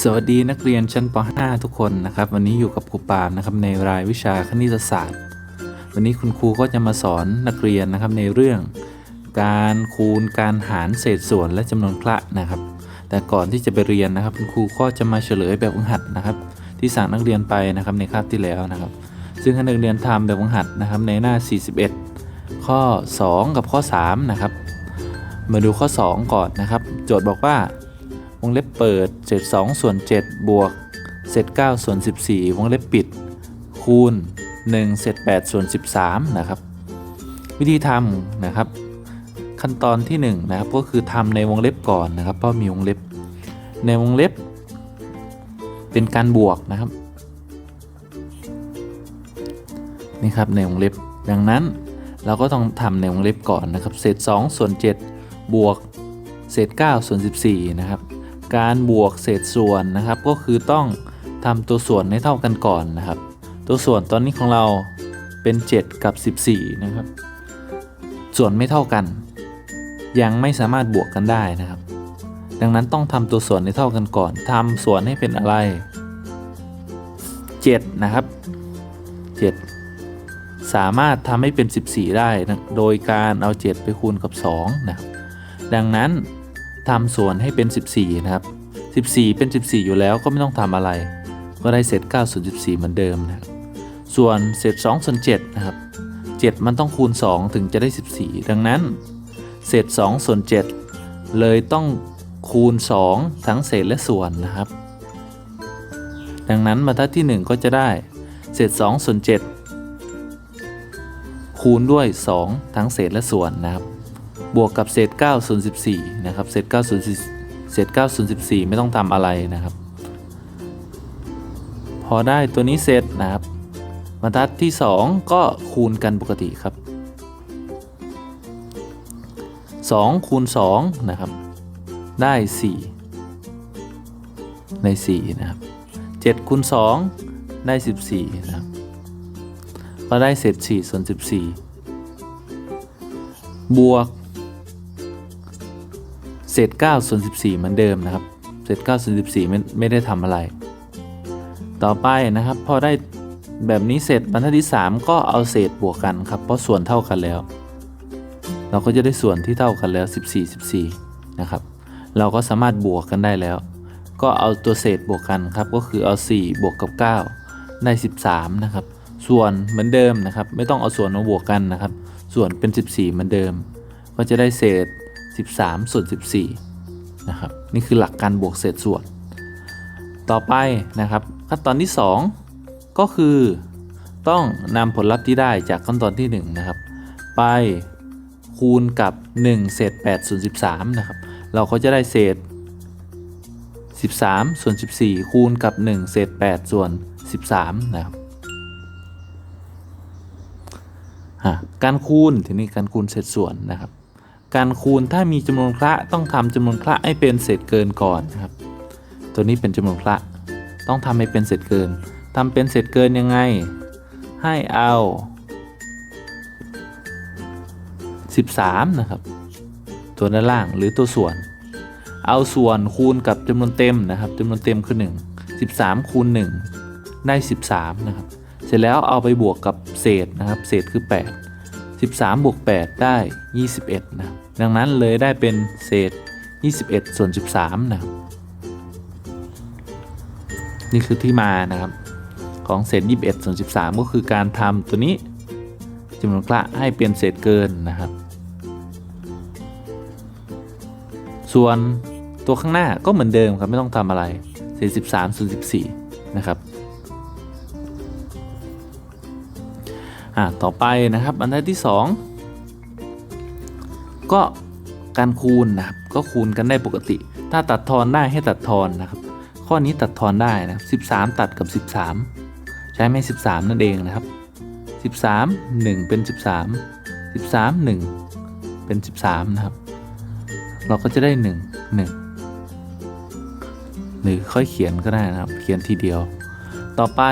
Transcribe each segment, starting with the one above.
สวัสดีนักเรียนชั้นป .5 ทุกคนนะครับ วันนี้อยู่กับครูปาล์มนะครับในรายวิชาคณิตศาสตร์ วันนี้คุณครูก็จะมาสอนนักเรียนนะครับในเรื่อง การคูณการหารเศษส่วนและจำนวนคละนะครับ แต่ก่อนที่จะไปเรียนนะครับ คุณครูก็จะมาเฉลยแบบฝึกหัดนะครับ ที่สั่งนักเรียนไปนะครับในคาบที่แล้วนะครับ ซึ่งให้นักเรียนทำแบบฝึกหัดนะครับในหน้า 41 ข้อ 2 กับข้อ 3 นะครับ มาดูข้อ 2 ก่อนนะครับ โจทย์บอกว่า วงเล็บเปิดเศษ2ส่วน7บวกเศษ9ส่วน14 วงเล็บปิด คูณ1เศษ8ส่วน13 นะครับ วิธีทำนะครับ ขั้นตอนที่1นะครับก็คือทำในวงเล็บก่อนนะครับ เพราะมีวงเล็บ ในวงเล็บ เป็นการบวกนะครับนี่ครับในวงเล็บ ดังนั้นเราก็ต้องทำในวงเล็บก่อนนะครับ เศษ2ส่วน7บวกเศษ9ส่วน14 นะครับ การบวกเศษส่วนนะครับ ก็คือต้องทำตัวส่วนให้เท่ากันก่อนนะครับ ตัวส่วนตอนนี้ของเราเป็น 7 กับ 14 นะครับ ส่วนไม่เท่ากัน ยังไม่สามารถบวกกันได้นะครับ ดังนั้นต้องทำตัวส่วนให้เท่ากันก่อนทำส่วนให้เป็นอะไร 7 นะครับ 7 สามารถทำให้เป็น 14 ได้นะโดยการเอา 7 ไปคูณกับ 2 นะครับดังนั้น ทำส่วนให้เป็น 14 นะครับ 14 เป็น 14 อยู่แล้วก็ไม่ต้องทำอะไร ก็ได้เศษ9ส่วน14 เหมือนเดิมนะครับส่วนเศษ2ส่วน7นะครับ 7 มันต้องคูณ 2 ถึงจะได้ 14 ดังนั้น เศษ2ส่วน7 เลยต้องคูณ 2 ทั้งเศษและส่วนนะครับ ดังนั้นบรรทัดที่ 1 ก็จะได้เศษ2ส่วน7คูณด้วย 2 ทั้งเศษและส่วนนะครับ บวกกับเศษ9ส่วน14นะครับเศษ9ส่วน4เศษ9ส่วน14 ไม่ต้องทำอะไรนะครับ พอได้ตัวนี้เสร็จนะครับบรรทัดที่ 2 ก็คูณกันปกติครับ 2 คูณ 2 นะครับ ได้ 4 ใน 4 นะครับ 7 คูณ 2 ได้ 14 นะครับ ก็ได้เศษ4ส่วน 14 บวก เศษ9ส่วน14 เหมือนเดิมนะครับ เศษ9ส่วน14ไม่ไม่ได้ทำอะไร ต่อไปนะครับ พอได้แบบนี้เสร็จบรรทัดที่ 3 ก็เอาเศษบวกกันครับ เพราะส่วนเท่ากันแล้ว เราก็จะได้ส่วนที่เท่ากันแล้ว 14 14 นะครับ เราก็สามารถบวกกันได้แล้ว ก็เอาตัวเศษบวกกันครับ ก็คือเอา 4 บวกกับ 9 ได้ 13 นะครับ ส่วนเหมือนเดิมนะครับ ไม่ต้องเอาส่วนมาบวกกันนะครับ ส่วนเป็น 14 เหมือนเดิม ก็จะได้เศษ 13 ส่วน 14 นะครับ นี่คือหลักการบวกเศษส่วน ต่อไปนะครับขั้นตอนที่ 2 ก็คือต้องนำผลลัพธ์ที่ได้จากขั้นตอนที่ 1 นะครับ ไปคูณกับ 1 เศษ8ส่วน13 นะครับ เราก็จะได้เศษ 13 ส่วน 14 คูณกับ 1 เศษ8ส่วน 13 นะครับการคูณทีนี้การคูณเศษส่วนนะครับ การคูณถ้ามีจำนวนคละต้องทำจำนวนคละให้เป็นเศษเกินก่อนนะครับ ตัวนี้เป็นจำนวนคละต้องทำให้เป็นเศษเกินทำเป็นเศษเกินยังไง ให้เอา 13 นะครับ ตัวด้านล่างหรือตัวส่วน เอาส่วนคูณกับจำนวนเต็มนะครับจำนวนเต็มคือ 1 13 คูณ 1 ได้ 13 นะครับ เสร็จแล้วเอาไปบวกกับเศษนะครับ เศษคือ 8 13 บวก 8 ได้ 21 นะครับ ดังนั้นเลยได้เป็นเศษ 21 ส่วน 13 นะครับ นี่คือที่มานะครับ ของเศษ 21 ส่วน 13 ก็คือการทำตัวนี้จำนวนคละให้เป็นเศษเกินนะครับ ส่วนตัวข้างหน้าก็เหมือนเดิมครับ ไม่ต้องทำอะไร เศษ 13 ส่วน 14 นะครับอ่าต่อไปนะครับ อันที่2 ก็การคูณนะครับก็คูณกันได้ปกติ ถ้าตัดทอนได้ให้ตัดทอนนะครับ ข้อนี้ตัดทอนได้นะ13 ตัดกับ 13 ใช้ไม่ 13 นั่นเองนะครับ 13 1 เป็น 13 13 1 เป็น 13 นะครับ เราก็จะได้ 1 1 หรือค่อยเขียนก็ได้นะครับ เขียนทีเดียว ต่อไป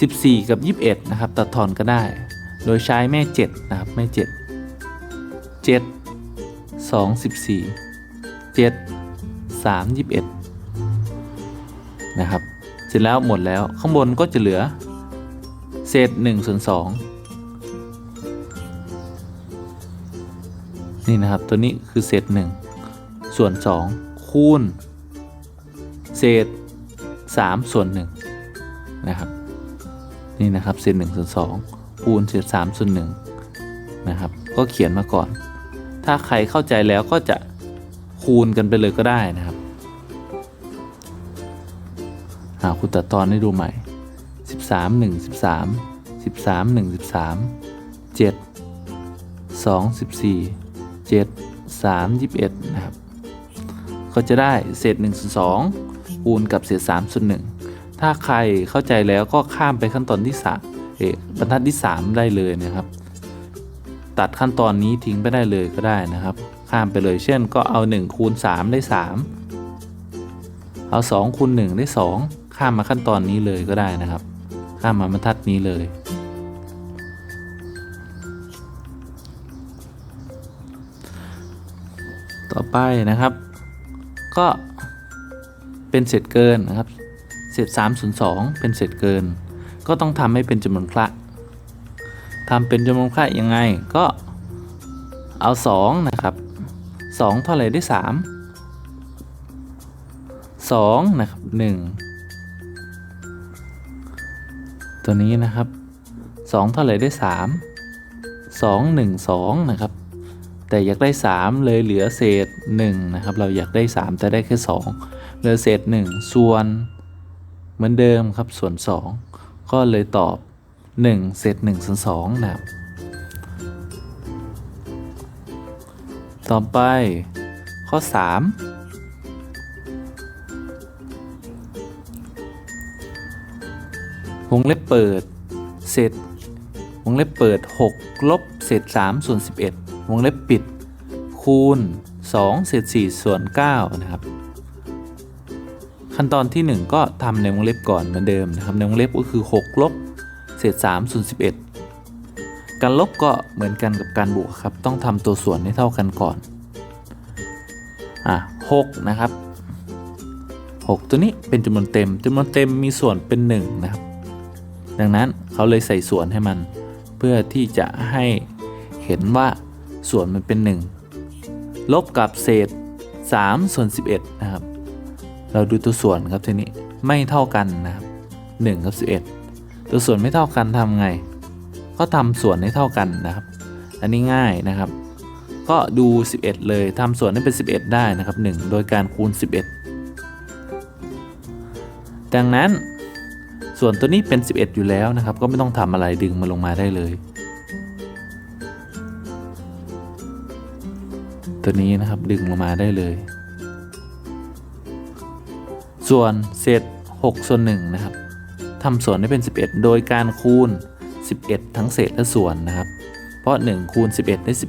14 กับ 21 นะครับ ตัดทอนก็ได้ โดยใช้แม่ 7 นะครับ แม่ 7 7 2 14 7สามยี่สิบเอ็ดนะครับ เสร็จแล้วหมดแล้วข้างบนก็จะเหลือ เศษหนึ่งส่วนสองนี่นะครับตัวนี้คือเศษหนึ่งส่วนสองคูณ เศษสามส่วนหนึ่งนะครับนี่นะครับเศษหนึ่งส่วนสองคูณเศษสามส่วนหนึ่งนะครับ ก็เขียนมาก่อน ถ้าใครเข้าใจแล้วก็จะคูณกันไปเลยก็ได้นะครับหาคุณตัดตอนให้ดูใหม่ 13 1 13 13 1 13 7 2 14 7 3 21 นะครับ ก็จะได้เศษ1ส่วน2คูณกับเศษ3ส่วน1ถ้าใครเข้าใจแล้วก็ข้ามไปขั้นตอนที่3เอ๊ะบรรทัดที่ 3 ได้เลยนะครับ ตัดขั้นตอนนี้ทิ้งไปได้เลยก็ได้นะครับ ข้ามไปเลยเช่นก็เอา1คูณ3ได้ 3 เอา2คูณ1ได้ 2 ข้ามมาขั้นตอนนี้เลยก็ได้นะครับ ข้ามมาบรรทัดนี้เลย ต่อไปนะครับ ก็เป็นเศษเกินนะครับเศษ3ส่วน2เป็นเศษเกิน ก็ต้องทำให้เป็นจำนวนคละ ทำเป็นจำนวนคละยังไง ก็เอา 2 นะครับ 2 เท่าไหร่ได้3 2 นะครับ 1 ตัวนี้นะครับ 2 เท่าไหร่ได้3 2 1 2 นะครับ แต่อยากได้ 3 เลยเหลือเศษ 1 นะครับ เราอยากได้ 3 แต่ได้แค่ 2 เหลือเศษ 1 ส่วนเหมือนเดิมครับส่วน 2 ก็เลยตอบ 1เศษ1ส่วน2นะครับ ต่อไปข้อ 3 วงเล็บเปิดเศษวงเล็บเปิด 6 ลบเศษ3ส่วน 11 วงเล็บปิด คูณ 2 เศษ4ส่วน 9 นะครับ ขั้นตอนที่ 1 ก็ทำในวงเล็บก่อนเหมือนเดิมนะครับ ในวงเล็บก็คือ 6 ลบ เศษ3ส่วน11 การลบก็เหมือนกันกับการบวกครับ ต้องทำตัวส่วนให้เท่ากันก่อน อะ6นะครับ 6 ตัวนี้เป็นจำนวนเต็มจำนวนเต็มมีส่วนเป็น 1 นะครับ ดังนั้นเขาเลยใส่ส่วนให้มัน เพื่อที่จะให้เห็นว่าส่วนมันเป็น 1 ลบกับเศษ3ส่วน11 นะครับ เราดูตัวส่วนครับทีนี้ไม่เท่ากันนะครับ1กับ11 ตัวส่วนไม่เท่ากันทำไง ก็ทำส่วนให้เท่ากันนะครับ อันนี้ง่ายนะครับ ก็ดู 11 เลยทำส่วนให้เป็น 11 ได้นะครับ 1 โดยการคูณ 11 ดังนั้นส่วนตัวนี้เป็น 11 อยู่แล้วนะครับ ก็ไม่ต้องทำอะไรดึงมาลงมาได้เลย ตัวนี้นะครับดึงลงมาได้เลย ส่วนเศษ6ส่วน1นะครับ ทำส่วนให้เป็น 11 โดยการคูณ 11 ทั้งเศษและส่วนนะครับ เพราะ 1 คูณ 11 ได้ 11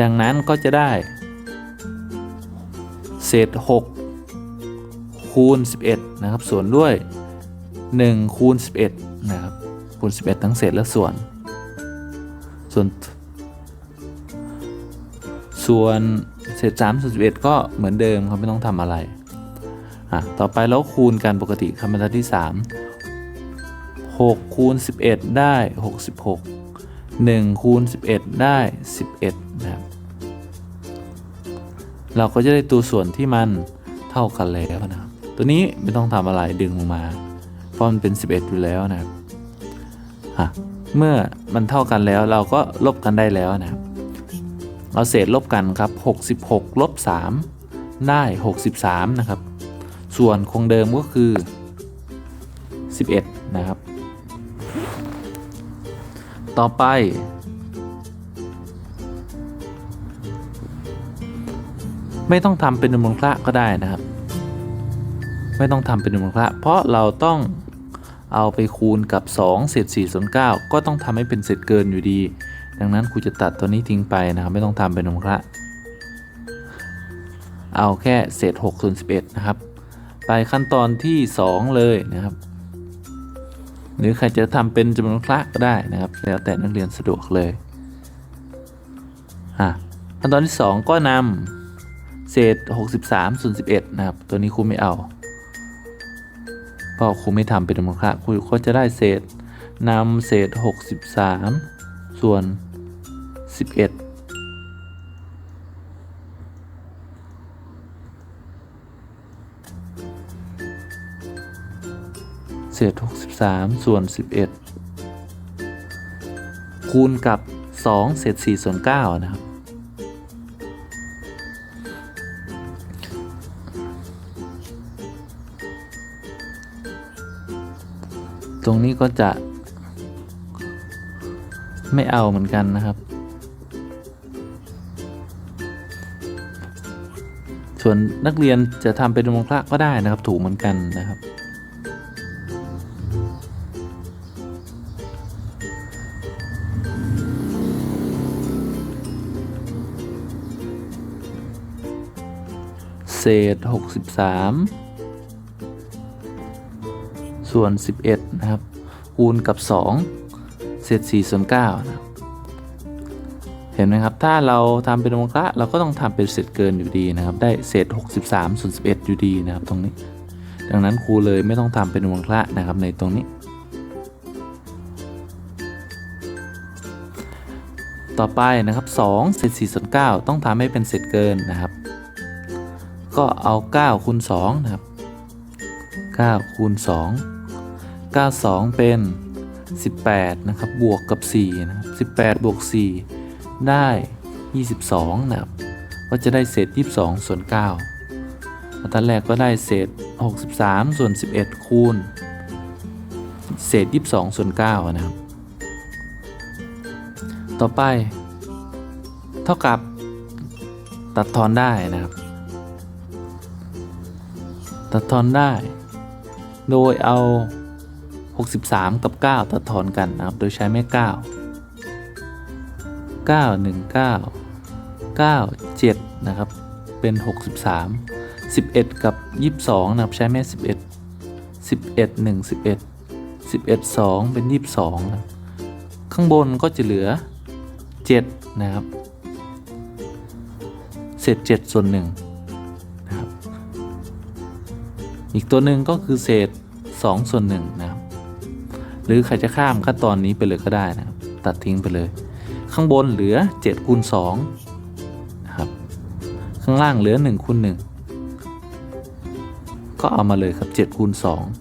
ดังนั้นก็จะได้ เศษ 6 คูณ 11 นะครับ ส่วนด้วย 1 คูณ 11 นะครับ คูณ 11 ทั้งเศษและส่วน ส่วน ส่วนเศษ3ส่วน11 ก็เหมือนเดิมครับไม่ต้องทำอะไร อะต่อไปแล้วคูณกันปกติคำบรรทัดที่ 3 6คูณ11 ได้ 66 1คูณ11 ได้ 11 นะครับ เราก็จะได้ตัวส่วนที่มันเท่ากันแล้วนะครับ ตัวนี้ไม่ต้องทำอะไรดึงลงมา เพราะมันเป็น 11 อยู่แล้วนะครับอะเมื่อมันเท่ากันแล้วเราก็ลบกันได้แล้วนะครับเอาเศษลบกันครับ 66 ลบ 3 ได้ 63 นะครับ ส่วนคงเดิมก็คือ 11 นะครับ ต่อไป ไม่ต้องทำเป็นจำนวนคละก็ได้นะครับ ไม่ต้องทำเป็นจำนวนคละเพราะเราต้องเอาไปคูณกับ 2 เศษ4ส่วน9ก็ต้องทำให้เป็นเศษเกินอยู่ดี ดังนั้นครูจะตัดตัวนี้ทิ้งไปนะครับ ไม่ต้องทำเป็นจำนวนคละเอาแค่เศษ6ส่วน11 นะครับ ไปขั้นตอนที่ 2 เลยนะครับ หรือใครจะทำเป็นจำนวนคละก็ได้นะครับ แล้วแต่นักเรียนสะดวกเลยอะขั้นตอนที่ 2 ก็นำเศษ 63ส่วน11 นะครับ ตัวนี้ครูไม่เอาเพราะครูไม่ทำเป็นจำนวนคละครูก็จะได้เศษนำเศษ 63 ส่วน 11 เศษ 63 ส่วน 11 คูณกับ 2 เศษ 4 ส่วน 9 นะครับ ตรงนี้ก็จะไม่เอาเหมือนกันนะครับ ส่วนนักเรียนจะทำเป็นวนคละก็ได้นะครับ ถูกเหมือนกันนะครับ ษ 63 ส่วน 11 นะครับ คูณกับ 2 เศษ4ส่วน9นะเห็นไหมครับ ถ้าเราทำเป็นวงกะเราก็ต้องทำเป็นเศษเกินอยู่ดีนะครับ ได้เศษ 63 ส่วน 11 อยู่ดีนะครับ ตรงนี้ ดังนั้นครูเลยไม่ต้องทำเป็นวงกะนะครับในตรงนี้ ต่อไปนะครับ2เศษ4ส่วน9ต้องทำให้เป็นเศษเกินนะครับ ก็เอา9คูณ2นะครับ9คูณ2 9 2 เป็น 18 นะครับ บวกกับ 4 นะครับ 18 บวก 4 ได้ 22 นะครับ ก็จะได้เศษ 22 ส่วน 9อันแรกก็ได้เศษ 63 ส่วน 11 คูณ เศษ 22 ส่วน 9 นะครับ ต่อไป เท่ากับตัดทอนได้นะครับ ตัดทอนได้ โดยเอา 63 กับ 9 ตัดทอนกันนะครับ โดยใช้แม่9 9 1 9 9 7 นะครับ เป็น 63 11 กับ 22 นะครับ ใช้แม่ 11 11 1 11 11 2 เป็น 22นะข้างบนก็จะเหลือ 7 นะครับ เศษ7ส่วน1 อีกตัวหนึ่งก็คือเศษ2ส่วน1นะครับ หรือใครจะข้ามขั้นตอนนี้ไปเลยก็ได้นะครับ ตัดทิ้งไปเลย ข้างบนเหลือ7คูณ2นะครับข้างล่างเหลือ1คูณ1ก็เอามาเลยครับ7คูณ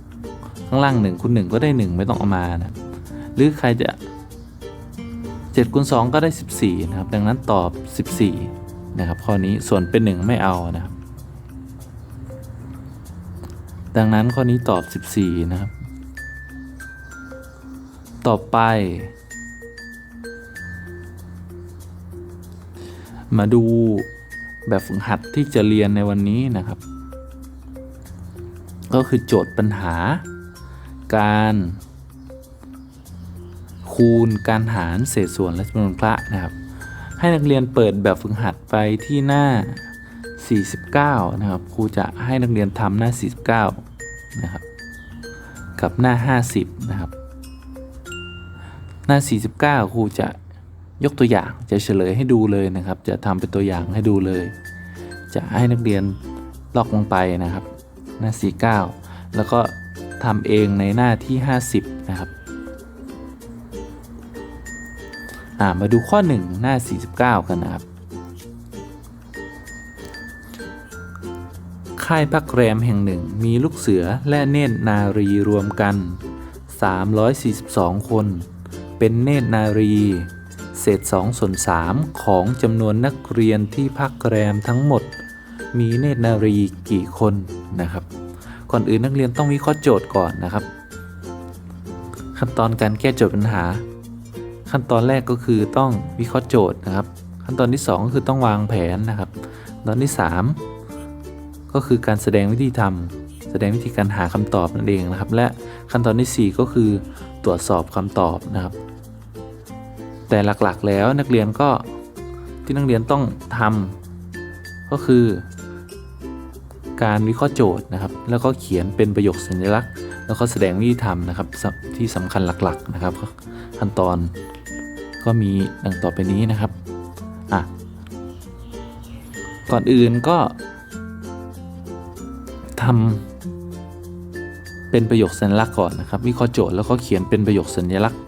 2ข้างล่าง1คูณ1ก็ได้ 1 ไม่ต้องเอามานะหรือใครจะ7คูณ2ก็ได้ 14 นะครับ ดังนั้นตอบ 14 นะครับข้อนี้ส่วนเป็น 1 ไม่เอานะครับ ดังนั้นข้อนี้ตอบ 14 นะครับ ต่อไป มาดูแบบฝึกหัดที่จะเรียนในวันนี้นะครับ ก็คือโจทย์ปัญหา การคูณการหารเศษส่วนและจำนวนคละนะครับ ให้นักเรียนเปิดแบบฝึกหัดไปที่หน้า 49 นะครับครูจะให้นักเรียนทำหน้า 49 กับหน้า 50 นะครับ หน้า 49 ครูจะยกตัวอย่างจะเฉลยให้ดูเลยนะครับ จะทำเป็นตัวอย่างให้ดูเลย จะให้นักเรียนลอกลงไปนะครับ หน้า 49 แล้วก็ทำเองในหน้าที่ 50 นะครับมาดูข้อ 1 หน้า 49 กันนะครับ ค่ายพักแรมแห่งหนึ่งมีลูกเสือและเนตรนารีรวมกัน 342 คน เป็นเนตรนารี เศษ2ส่วน3ของจำนวนนักเรียนที่พักแรมทั้งหมด มีเนตรนารีกี่คนนะครับ ก่อนอื่นนักเรียนต้องวิเคราะห์โจทย์ก่อนนะครับ ขั้นตอนการแก้โจทย์ปัญหา ขั้นตอนแรกก็คือต้องวิเคราะห์โจทย์นะครับ ขั้นตอนที่ 2 ก็คือต้องวางแผนนะครับ ตอนที่ 3 ก็คือการแสดงวิธีทำแสดงวิธีการหาคำตอบนั่นเองนะครับ และขั้นตอนที่ 4 ก็คือตรวจสอบคำตอบนะครับ แต่หลักๆแล้วนักเรียนก็ที่นักเรียนต้องทำก็คือ การวิเคราะห์โจทย์นะครับ แล้วก็เขียนเป็นประโยคสัญลักษณ์ แล้วก็แสดงวิธีทำนะครับที่สำคัญหลักๆนะครับ ขั้นตอนก็มีดังต่อไปนี้นะครับอะก่อนอื่นก็ ทำเป็นประโยคสัญลักษณ์ก่อนนะครับวิเคราะห์โจทย์แล้วก็เขียนเป็นประโยคสัญลักษณ์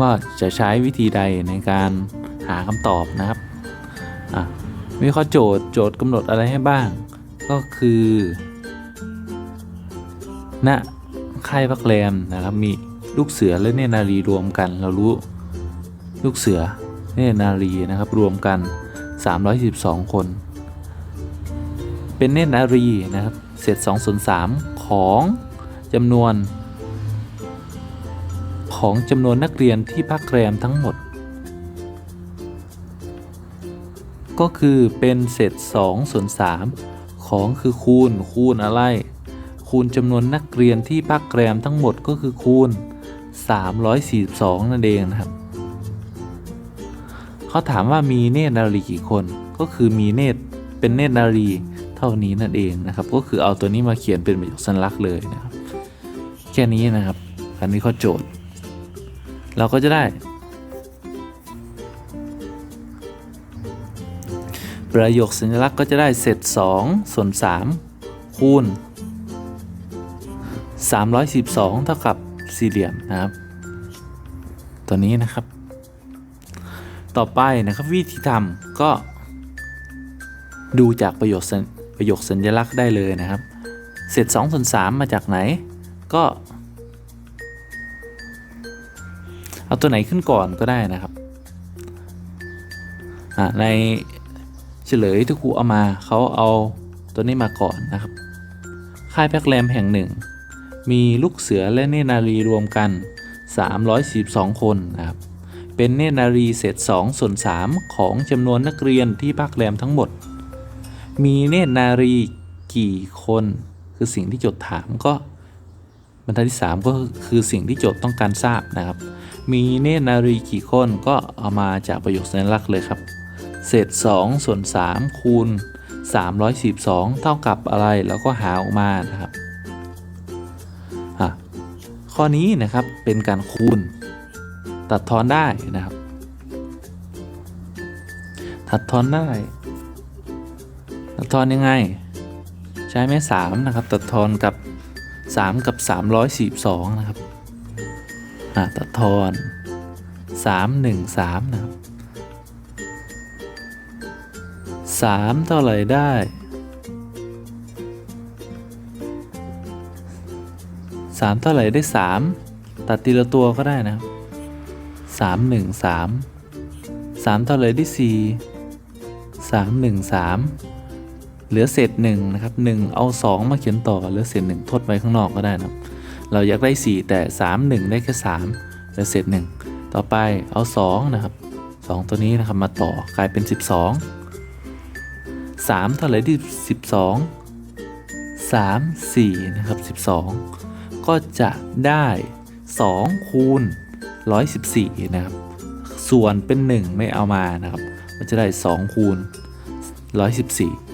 ว่าจะใช้วิธีใดในการหาคำตอบนะครับวิเคราะห์โจทย์โจทย์กำหนดอะไรให้บ้าง ก็คือณค่ายพักแรมนะครับมีลูกเสือและเนนารีรวมกัน เรารู้ลูกเสือเนนารีนะครับรวมกัน 312 คน เป็นเนตรนารีนะครับ เศษ 2 ส่วน 3 ของจำนวน ของจำนวนนักเรียนที่พักแรมทั้งหมด ก็คือเป็นเศษ 2 ส่วน 3 ของคือคูณคูณอะไร คูณจำนวนนักเรียนที่พักแรมทั้งหมดก็คือคูณ 342 นั่นเองนะครับเขาถามว่ามีเนตรนารีกี่คนก็คือมีเนตรเป็นเนตรนารี ท่านี้นั่นเองนะครับ ก็คือเอาตัวนี้มาเขียนเป็นประโยคสัญลักษณ์เลยนะครับ แค่นี้นะครับการวิเคราโจทย์ เราก็จะได้ ประโยคสัญลักษณ์ก็จะได้เศษ2ส่วน3คูณ312 เท่ากับสี่เหลี่ยมนะครับ ตัวนี้นะครับ ต่อไปนะครับวิธีทำก็ดูจากประโยคสัญ ประโยคสัญลักษณ์ได้เลยนะครับ เศษ2ส่วน3มาจากไหน ก็ เอาตัวไหนขึ้นก่อนก็ได้นะครับในเฉลยที่ครูเอามาเขาเอาตัวนี้มาก่อนนะครับ ค่ายแพ็กแรมแห่งหนึ่ง มีลูกเสือและเนนารีรวมกัน 342 คนนะครับเป็นเนนารีเศษ2ส่วน3ของจำนวนนักเรียนที่พักแรมทั้งหมด มีเนตรนารีกี่คนคือสิ่งที่โจทย์ถามก็บรรทัดที่ 3 ก็คือสิ่งที่โจทย์ต้องการทราบนะครับ มีเนตรนารีกี่คนก็เอามาจากประโยคสัญลักษณ์เลยครับ เศษ 2 ส่วน 3 คูณ 342 เท่ากับอะไรแล้วก็หาออกมานะครับข้อนี้นะครับเป็นการคูณ ตัดทอนได้นะครับ ตัดทอนได้ ตัดทอนยังไง ใช้แม่3นะครับ ตัดทอนกับ 3 กับ 342 นะครับตัดทอน 3 1 3 นะครับ 3 เท่าไหร่ได้3เท่าไหร่ได้3ตัดทีละตัวก็ได้นะครับ3 1 3 3เท่าไหร่ได้4 3 1 3 เหลือเศษ1นะครับ1เอา 2 มาเขียนต่อเหลือเศษ1ทดไว้ข้างนอกก็ได้นะครับ เราอยากได้ 4 แต่ 3 1 ได้แค่3เหลือเศษ1ต่อไปเอา 2 นะครับ 2 ตัวนี้นะครับมาต่อกลายเป็น 12 3 เท่าไหร่ที่12 3 4 นะครับ 12 ก็จะได้ 2 คูณ 114 นะครับ ส่วนเป็น 1 ไม่เอามานะครับก็จะได้ 2 คูณ 114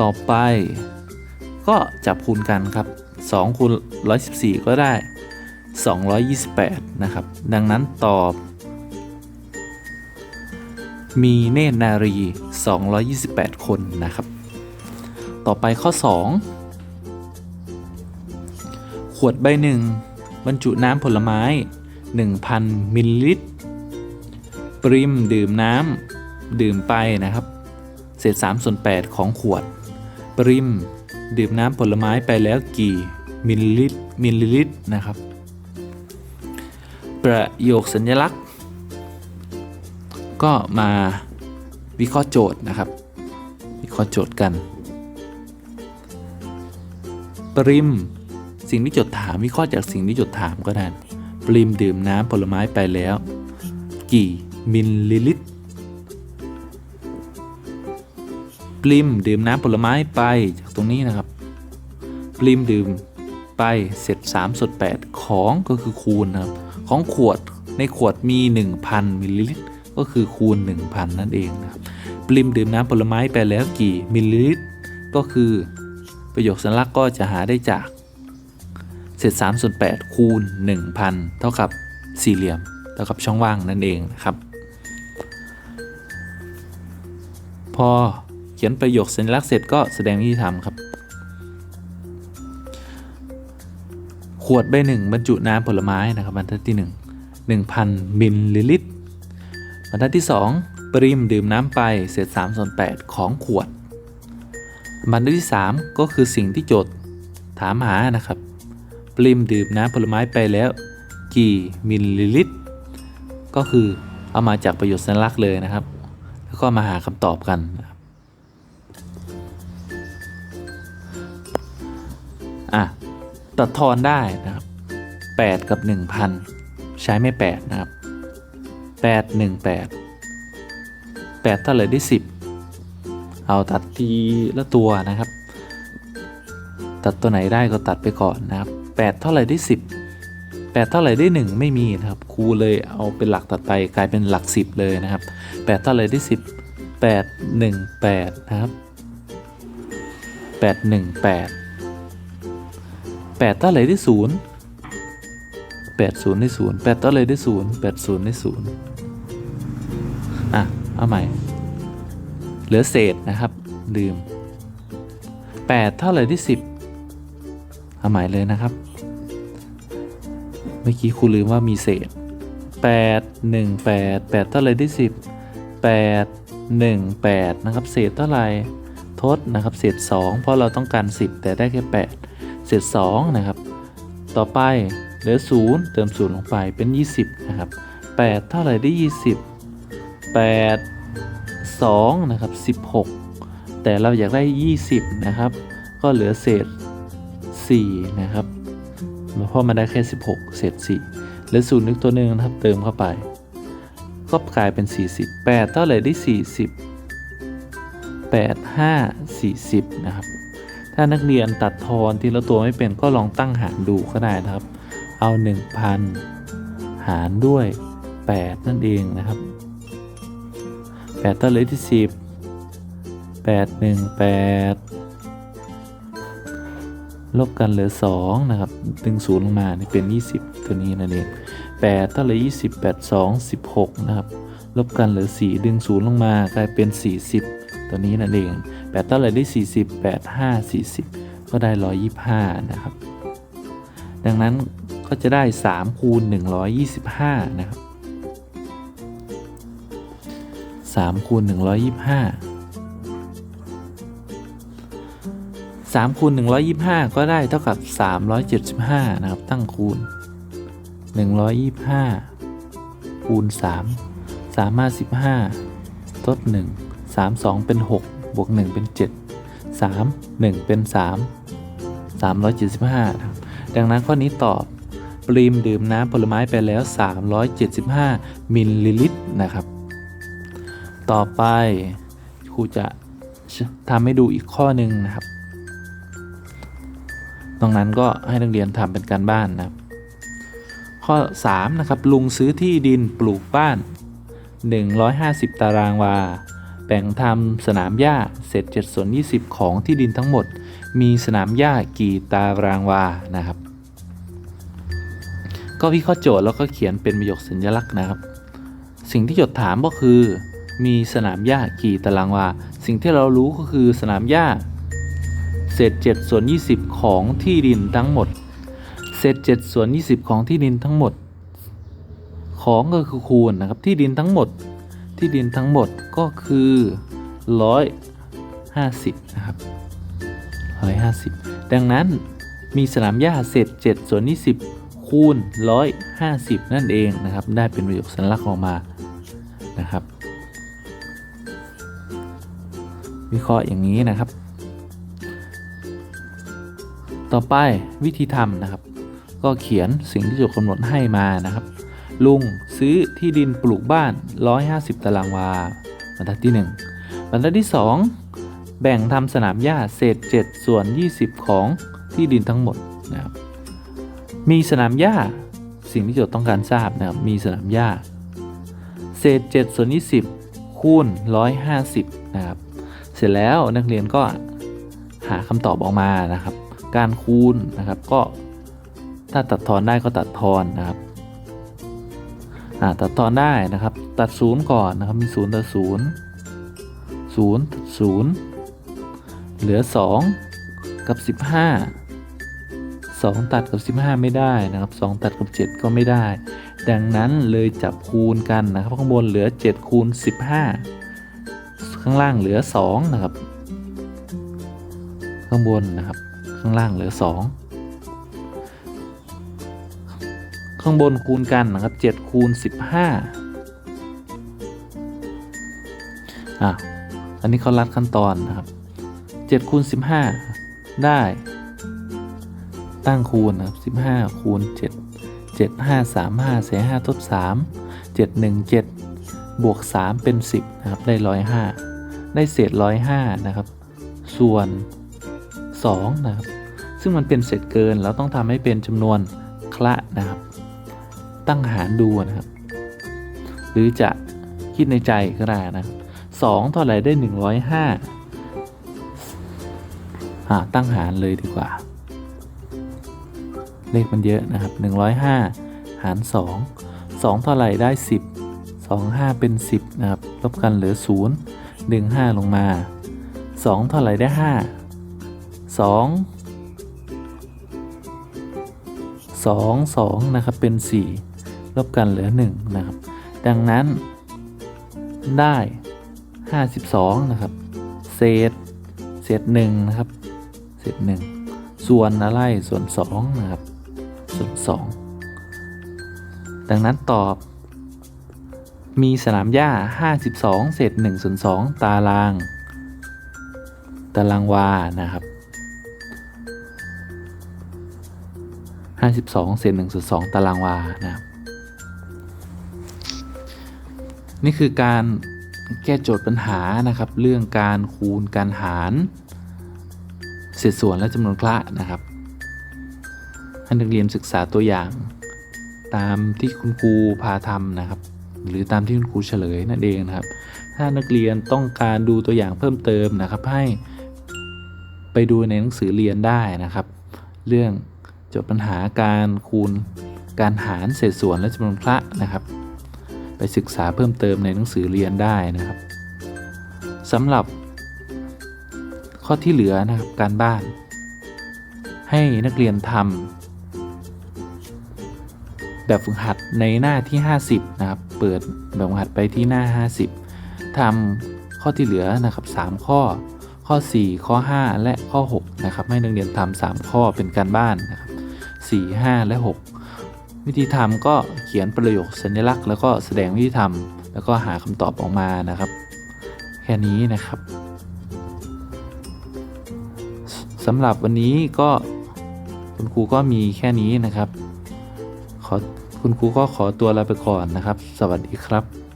ต่อไป ก็จับคูณกันครับ2คูณ114 ก็ได้ 228 นะครับ ดังนั้นตอบ มีเนตรนารี 228 คนนะครับ ต่อไปข้อ 2 ขวดใบหนึ่งบรรจุน้ำผลไม้ 1,000 มิลลิลิตร ปริมดื่มน้ำดื่มไปนะครับ เศษ3ส่วน8ของขวด ปริม ดื่มน้ำผลไม้ไปแล้วกี่มิลลิลิตรมิลลิลิตรนะครับ ประโยคสัญลักษณ์ ก็มาวิเคราะห์โจทย์นะครับ วิเคราะห์โจทย์กัน ปริม สิ่งที่โจทย์ถามวิเคราะห์จากสิ่งที่โจทย์ถามก็ได้ ปริมดื่มน้ำผลไม้ไปแล้ว กี่มิลลิลิตร ปลิมดื่มน้ำผลไม้ไปจากตรงนี้นะครับปลิมดื่มไปเสร็จ3ส่วน8ของก็คือคูณนะครับของขวดในขวดมี 1,000มิลลิลิตรก็คือคูณ 1,000 นั่นเองนะครับปลิมดื่มน้ำผลไม้ไปแล้วกี่มิลลิลิตรก็คือประโยคสัญลักษณ์ก็จะหาได้จาก เศษ3ส่วน8คูณ 1,000 เท่ากับสี่เหลี่ยม เท่ากับช่องว่างนั่นเองนะครับ พอ เขียนประโยคสัญลักษณ์เสร็จก็แสดงวิธีทำครับ ขวดใบหนึ่งบรรจุน้ำผลไม้นะครับบรรทัดที่ 1 1,000 มิลลิลิตรบรรทัดที่ 2 ปริมดื่มน้ำไปเศษ3ส่วน8ของขวด บรรทัดที่ 3 ก็คือสิ่งที่โจทย์ถามหานะครับ ปริมดื่มน้ำผลไม้ไปแล้ว กี่มิลลิลิตร ก็คือเอามาจากประโยชน์สัญลักษณ์เลยนะครับ แล้วก็มาหาคำตอบกัน ตัดทอนได้นะครับ 8 กับ 1,000 ใช้ไม่ 8 นะครับ 8 1 8 8เท่าไหร่ได้ 10 เอาตัดทีละตัวนะครับ ตัดตัวไหนได้ก็ตัดไปก่อนนะครับ 8 เท่าไหร่ได้ 10 8 เท่าไหร่ได้ 1 ไม่มีนะครับครูเลยเอาเป็นหลักตัดไปกลายเป็นหลัก 10 เลยนะครับ 8 เท่าไหร่ได้ 10 8 1 8 นะครับ 8 1 8 8เท่าไหร่ได้0 8 0ได้0 8เท่าไหร่ได้0 8 0ได้0อะ เอาใหม่ เหลือเศษนะครับ ลืม8เท่าไหร่ได้10เอาใหม่เลยนะครับ เมื่อกี้ครูลืมว่ามีเศษ8 1 8 8เท่าไหร่ได้10 8 1 8นะครับ เศษเท่าไหร่ทดนะครับ เศษ2เพราะเราต้องการ10แต่ได้แค่8 เศษ2นะครับ ต่อไปเหลือ 0 เติม 0 ลงไปเป็น 20 นะครับ 8 เท่าไหร่ได้ 20 8 2 นะครับ 16 แต่เราอยากได้ 20 นะครับ ก็เหลือเศษ 4 นะครับเพราะมันได้แค่ 16 เศษ 4 เหลือ 0 นึกตัวหนึ่งนะครับ เติมเข้าไป ก็กลายเป็น 40 8 เท่าไหร่ได้ 40 8 5 40 นะครับ ถ้านักเรียนตัดทอนทีละตัวไม่เป็นก็ลองตั้งหารดูก็ได้นะครับ เอา 1,000 หารด้วย 8 นั่นเองนะครับ8เท่าไหร่ที่ 10 8 1 8 ลบกันเหลือ 2 นะครับดึงศูนย์ลงมานี่เป็น 20 ตัวนี้นั่นเอง8เท่าไหร่20 8 2 16 นะครับ ลบกันเหลือ 4 ดึงศูนย์ลงมากลายเป็น 40 ตัวนี้นั่นเอง 8เท่าไหร่ได้ 40 8 5 40 ก็ได้ 125 นะครับ ดังนั้นก็จะได้ 3 คูณ 125 นะครับ 3 คูณ 125 3คูณ125 ก็ได้เท่ากับ 375 นะครับ ตั้งคูณ 125 คูณ 3 3 5 15ทด1 3 2 เป็น 6 บวก 1 เป็น 7 3 1 เป็น 3 375นะครับดังนั้นข้อนี้ตอบปริมดื่มน้ำผลไม้ไปแล้ว 375 มิลลิลิตรนะครับ ต่อไปครูจะทำให้ดูอีกข้อหนึ่งนะครับตรงนั้นก็ให้นักเรียนทำเป็นการบ้านนะครับ ข้อ 3 นะครับ ลุงซื้อที่ดินปลูกบ้าน 150 ตารางวา แบ่งทำสนามหญ้าเศษ7ส่วน20 ของที่ดินทั้งหมด มีสนามหญ้ากี่ตารางวานะครับ ก็วิเคราะห์โจทย์แล้วก็เขียนเป็นประโยคสัญลักษณ์นะครับ สิ่งที่โจทย์ถามก็คือ มีสนามหญ้ากี่ตารางวา สิ่งที่เรารู้ก็คือสนามหญ้าเศษ7ส่วน20 ของที่ดินทั้งหมด เศษ7ส่วน20 ของที่ดินทั้งหมด ของก็คือคูณนะครับที่ดินทั้งหมด ที่ดินทั้งหมดก็คือ 150 นะครับ 150 ดังนั้นมีสนามหญ้าเศษ7ส่วน20 คูณ 150 นั่นเองนะครับ ได้เป็นประโยคสัญลักษณ์ออกมานะครับ วิเคราะห์อย่างนี้นะครับ ต่อไปวิธีทำนะครับ ก็เขียนสิ่งที่โจทย์กำหนดให้มานะครับ ลุงซื้อที่ดินปลูกบ้าน 150 ตารางวา บรรทัดที่ 1 บรรทัดที่ 2 แบ่งทำสนามหญ้าเศษ 7 ส่วน 20 ของที่ดินทั้งหมดนะครับมีสนามหญ้าสิ่งที่โจทย์ต้องการทราบนะครับมีสนามหญ้าเศษ 7 ส่วน 20 คูณ 150 นะครับ เสร็จแล้วนักเรียนก็หาคำตอบออกมานะครับ การคูณนะครับก็ถ้าตัดทอนได้ก็ตัดทอนนะครับ ตัดทอนได้นะครับ ตัดศูนย์ก่อนนะครับ มีศูนย์ตัดศูนย์0ตัด0เหลือ 2 กับ 15 2 ตัดกับ 15 ไม่ได้นะครับ 2 ตัดกับ 7 ก็ไม่ได้ ดังนั้นเลยจับคูณกันนะครับ ข้างบนเหลือ 7 คูณ 15 ข้างล่างเหลือ 2 นะครับ ข้างบนนะครับ ข้างล่างเหลือ 2 ข้างบนคูณกันนะครับ7คูณ15อะอันนี้เขารัดขั้นตอนนะครับ7คูณ15 ได้ ตั้งคูณนะครับ15คูณ7 7 5 3 5เศษ5ทด3 7 1 7 บวก 3 เป็น 10นะครับได้ 105 ได้เศษ 105 นะครับ ส่วน 2 นะครับ ซึ่งมันเป็นเศษเกิน เราต้องทำให้เป็นจำนวนคละนะครับ ตั้งหารดูนะครับ หรือจะคิดในใจก็ได้นะครับสองเท่าไหร่ได้หนึ่งร้อยห้าอ่าตั้งหารเลยดีกว่า เลขมันเยอะนะครับหนึ่งร้อยห้าหารสองสองเท่าไหร่ได้สิบสองห้าเป็นสิบนะครับลบกันเหลือศูนย์ดึงห้าลงมาสองเท่าไหร่ได้ห้าสองสองสองนะครับเป็นสี่ ลบกันเหลือหนึ่งนะครับ ดังนั้นได้ 52 นะครับ เศษ เศษหนึ่งนะครับ เศษหนึ่งส่วนอะไร ส่วน 2 นะครับ ส่วน 2 ดังนั้นตอบ มีสนามหญ้า 52 เศษ1ส่วน2ตาราง ตารางวา นะครับ52เศษ1ส่วน2ตารางวา นะครับ นี่คือการแก้โจทย์ปัญหานะครับ เรื่องการคูณการหารเศษส่วนและจำนวนคละนะครับให้นักเรียนศึกษาตัวอย่าง ตามที่คุณครูพาทำนะครับ หรือตามที่คุณครูเฉลยนั่นเองนะครับ ถ้านักเรียนต้องการดูตัวอย่างเพิ่มเติมนะครับ ให้ไปดูในหนังสือเรียนได้นะครับ เรื่องโจทย์ปัญหาการคูณการหารเศษส่วนและจำนวนคละนะครับ ไปศึกษาเพิ่มเติมในหนังสือเรียนได้นะครับสำหรับ ข้อที่เหลือนะครับการบ้าน ให้นักเรียนทำแบบฝึกหัดในหน้าที่ 50 นะครับ เปิดแบบฝึกหัดไปที่หน้า 50ทำข้อที่เหลือนะครับ 3 ข้อข้อ 4 ข้อ 5 และข้อ 6 นะครับ ให้นักเรียนทำ3ข้อเป็นการบ้านนะครับ 4 5 และ 6 วิธีทำก็เขียนประโยคสัญลักษณ์ แล้วก็แสดงวิธีทำแล้วก็หาคำตอบออกมานะครับ แค่นี้นะครับสสำหรับวันนี้ก็คุณครูก็มีแค่นี้นะครับขอคุณครูก็ขอตัวลาไปก่อนนะครับ สวัสดีครับ